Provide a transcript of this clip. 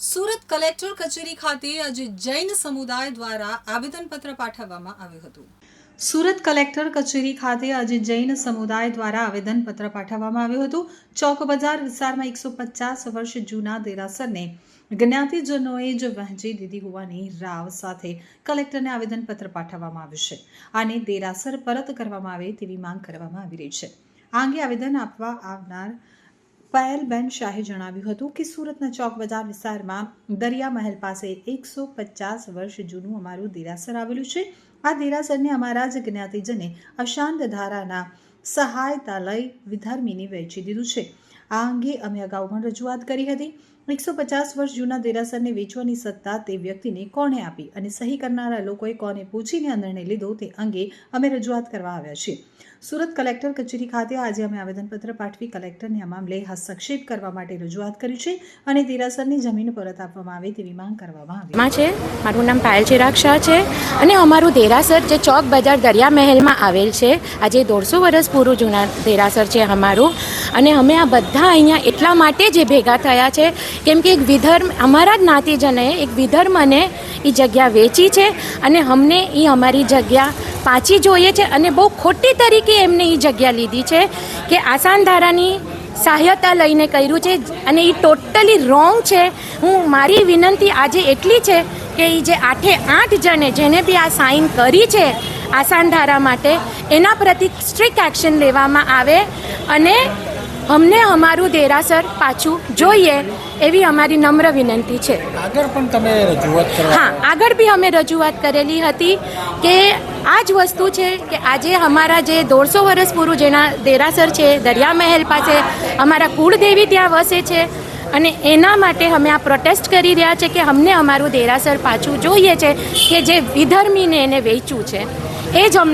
Surat collector કચેરી ખાતે આજે જૈન સમુદાય દ્વારા આવેદનપત્ર પાઠવવામાં આવ્યું હતું. સુરત કલેક્ટર કચેરી ખાતે આજે જૈન સમુદાય દ્વારા આવેદનપત્ર પાઠવવામાં આવ્યું હતું. ચોક બજાર વિસ્તારમાં એકસો પચાસ વર્ષ જૂના દેરાસરને જ્ઞાતિજનોએ જ વહેંચી દીધી હોવાની રાવ સાથે કલેક્ટરને આવેદનપત્ર પાઠવવામાં આવ્યું છે. આને દેરાસર પરત કરવામાં આવે તેવી માંગ કરવામાં આવી રહી છે. આ અંગે આવેદન આપવા આવનાર પાયલબેન શાહે જણાવ્યું હતું કે સુરતના ચોક બજાર વિસ્તારમાં દરિયા મહેલ પાસે એકસો પચાસ વર્ષ જૂનું અમારું દેરાસર આવેલું છે. આ દેરાસરને અમારા જ જ્ઞાતિજને અશાંત ધારાના સહાયતા લઈ વિધર્મીને વહેંચી દીધું છે. આ અંગે અમે અગાઉ પણ રજૂઆત કરી હતી. એકસો પચાસ વર્ષ જૂના દેરાસરને વેચવાની સત્તા તે વ્યક્તિને કોણે આપી અને સહી કરનારા લોકોએ કોને પૂછીને આ નિર્ણય લીધો તે અંગે અમે રજૂઆત કરવા આવ્યા છીએ. સુરત કલેક્ટર કચેરી ખાતે આજે અમે આવેદનપત્ર પાઠવી કલેક્ટરને આ મામલે હસ્તક્ષેપ કરવા માટે રજૂઆત કરી છે અને દેરાસરની જમીન પરત આપવામાં આવે તેવી માંગ કરવામાં આવી છે. મારું નામ પાયલ ચિરાગ શાહ છે અને અમારું દેરાસર જે ચોક બજાર દરિયા મહેલમાં આવેલ છે. આજે દોઢસો વર્ષ પૂરું જૂના દેરાસર છે અમારું અને અમે આ બધા અહીંયા એટલા માટે જે ભેગા થયા છે, કેમ કે એક વિધર્મ, અમારા જ નાતીજને એક વિધર્મને એ જગ્યા વેચી છે અને અમને એ અમારી જગ્યા પાછી જોઈએ છે અને બહુ ખોટી તરીકે એમને એ જગ્યા લીધી છે કે આસાન ધારાની સહાયતા લઈને કર્યું છે અને એ ટોટલી રોંગ છે. હું મારી વિનંતી આજે એટલી છે કે એ જે આઠે આઠ જણે જેને બી આ સાઇન કરી છે આસાન ધારા માટે, એના પ્રતિ સ્ટ્રિક્ટ એક્શન લેવામાં આવે અને અમને અમારું દેરાસર પાછું જોઈએ એવી અમારી નમ્ર વિનંતી છે. આગળ પણ તમે રજૂઆત હા આગળ બી અમે રજૂઆત કરેલી હતી કે આ જ વસ્તુ છે કે આજે અમારા જે દોઢસો વર્ષ પૂરું જેના દેરાસર છે દરિયા મહેલ પાસે અમારા કુળદેવી ત્યાં વસે છે અને એના માટે અમે આ પ્રોટેસ્ટ કરી રહ્યા છે કે અમને અમારું દેરાસર પાછું જોઈએ છે કે જે વિધર્મીને એને વેચ્યું છે. એ જ અમને